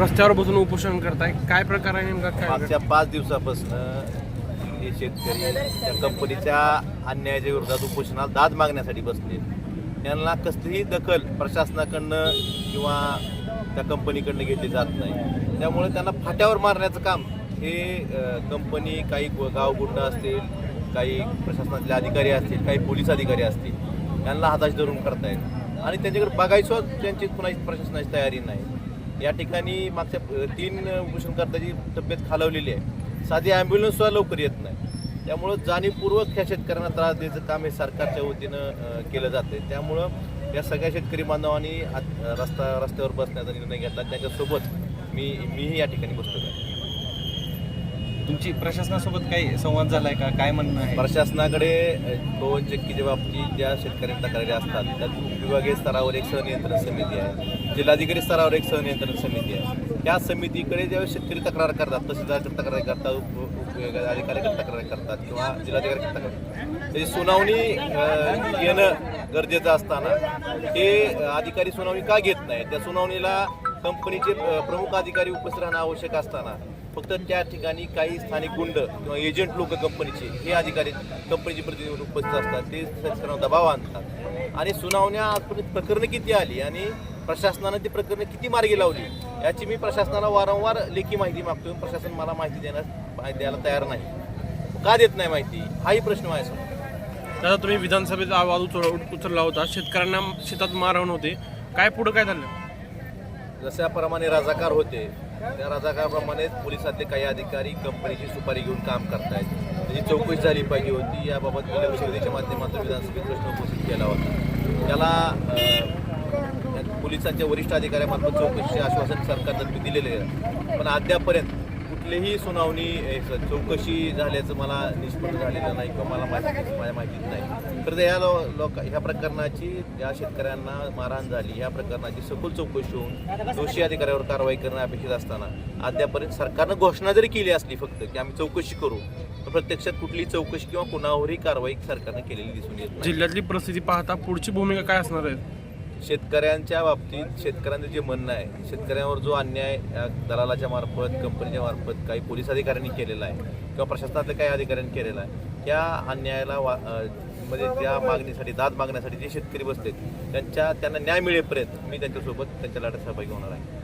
रस्त्यावर बसून उपोषण करताय. काय प्रकार आहे नेमका? काय मागच्या पाच दिवसापासून हे शेतकरी त्या कंपनीच्या अन्यायाच्या विरोधात उपोषणाला दाद मागण्यासाठी बसले. त्यांना कसलीही दखल प्रशासनाकडनं किंवा त्या कंपनीकडनं घेतली जात नाही. त्यामुळे त्यांना फाट्यावर मारण्याचं काम हे अं, कंपनी काही गो- गावगुंड असतील काही प्रशासनातले अधिकारी असतील काही पोलीस अधिकारी असतील त्यांना हाताशी धरून करतायत. आणि त्यांच्याकडे बघायचो त्यांची कुणाची प्रशासनाची तयारी नाही. या ठिकाणी मागच्या तीन उपोषणकर्त्याची तब्येत खालवलेली आहे. साधी ॲम्ब्युलन्ससुद्धा लवकर येत नाही. त्यामुळं जाणीवपूर्वक ह्या शेतकऱ्यांना त्रास द्यायचं काम हे सरकारच्या वतीनं केलं जाते त्यामुळं या सगळ्या शेतकरी बांधवांनी आत- रस्ता रस्त्यावर बसण्याचा निर्णय घेतला. त्याच्यासोबत मी मीही या ठिकाणी बसतो आहे तुमची प्रशासनासोबत काही संवाद झालाय का? काय म्हणणं आहे? प्रशासनाकडे दोन चक्कीच्या बाबतीत ज्या शेतकऱ्यांच्या तक्रारी असतात त्यात विभागीय स्तरावर एक सहनियंत्रण समिती आहे. जिल्हाधिकारी स्तरावर एक सहनियंत्रण समिती आहे. त्या समितीकडे ज्यावेळेस शेतकरी तक्रार करतात तहसीलदारकडे तक्रारी करतात उप उप- अधिकाऱ्याकडे तक्रार करतात किंवा जिल्हाधिकारी तक्रार त्याची सुनावणी येणं घेणं गरजेचं असताना हे अधिकारी सुनावणी का घेत नाही त्या सुनावणीला कंपनीचे प्रमुख अधिकारी उपस्थित राहणं आवश्यक असताना फक्त त्या ठिकाणी काही स्थानिक गुंड किंवा एजंट लोक कंपनीचे हे अधिकारी कंपनीचे प्रतिनिधी उपस्थित असतात. ते शेतकऱ्यांना दबाव आणतात. आणि सुनावण्या आजपर्यंत प्रकरणं किती आली आणि प्रशासनानं ती प्रकरणं किती मार्गी लावली याची मी प्रशासनाला वारंवार लेखी माहिती मागतो प्रशासन मला माहिती देण्यास माहिती द्यायला तयार नाही. का देत नाही माहिती? हाही प्रश्न माझ्यासमोर दादा तुम्ही विधानसभेचा आवाज उचल उचलला होता. शेतकऱ्यांना शेतात मारहाण होते. काय पुढं काय झालं? जशाप्रमाणे राजाकार होते त्या राजाकाराप्रमाणेच पोलिसातले काही अधिकारी कंपनीची सुपारी घेऊन काम करतायत. त्याची चौकशी झाली पाहिजे होती. याबाबत गेल्या परिषदेच्या माध्यमातून विधानसभेत प्रश्न उपस्थित केला होता. त्याला पोलिसांच्या वरिष्ठ अधिकाऱ्यामार्फत चौकशीचे आश्वासन सरकारनं मी दिलेले आहे. पण अद्यापर्यंत कुठलीही सुनावणी चौकशी झाल्याचं मला निष्पन्न झालेलं नाही किंवा मला माहिती माझ्या माहितीत नाही. तर या लो लोक ह्या प्रकरणाची या शेतकऱ्यांना मारहाण झाली ह्या प्रकरणाची सखोल चौकशी होऊन दोषी अधिकाऱ्यावर कारवाई करणं अपेक्षित असताना अद्यापर्यंत सरकारनं घोषणा जरी केली असली फक्त की आम्ही चौकशी करू तर प्रत्यक्षात कुठलीही चौकशी किंवा कुणावरही कारवाई सरकारनं केलेली दिसून येत जिल्ह्यातली परिस्थिती पाहता पुढची भूमिका काय असणार आहे? शेतकऱ्यांच्या बाबतीत शेतकऱ्यांचं जे म्हणणं आहे शेतकऱ्यांवर जो अन्याय दलालाच्या मार्फत कंपनीच्या मार्फत काही पोलीस अधिकाऱ्यांनी केलेला आहे किंवा प्रशासनातल्या काही अधिकाऱ्यांनी केलेला आहे त्या अन्यायाला वा म्हणजे त्या मागणीसाठी दाद मागण्यासाठी जे शेतकरी बसलेत त्यांच्या त्यांना न्याय मिळेपर्यंत मी त्यांच्यासोबत त्यांच्या लढ्यात सहभागी होणार आहे.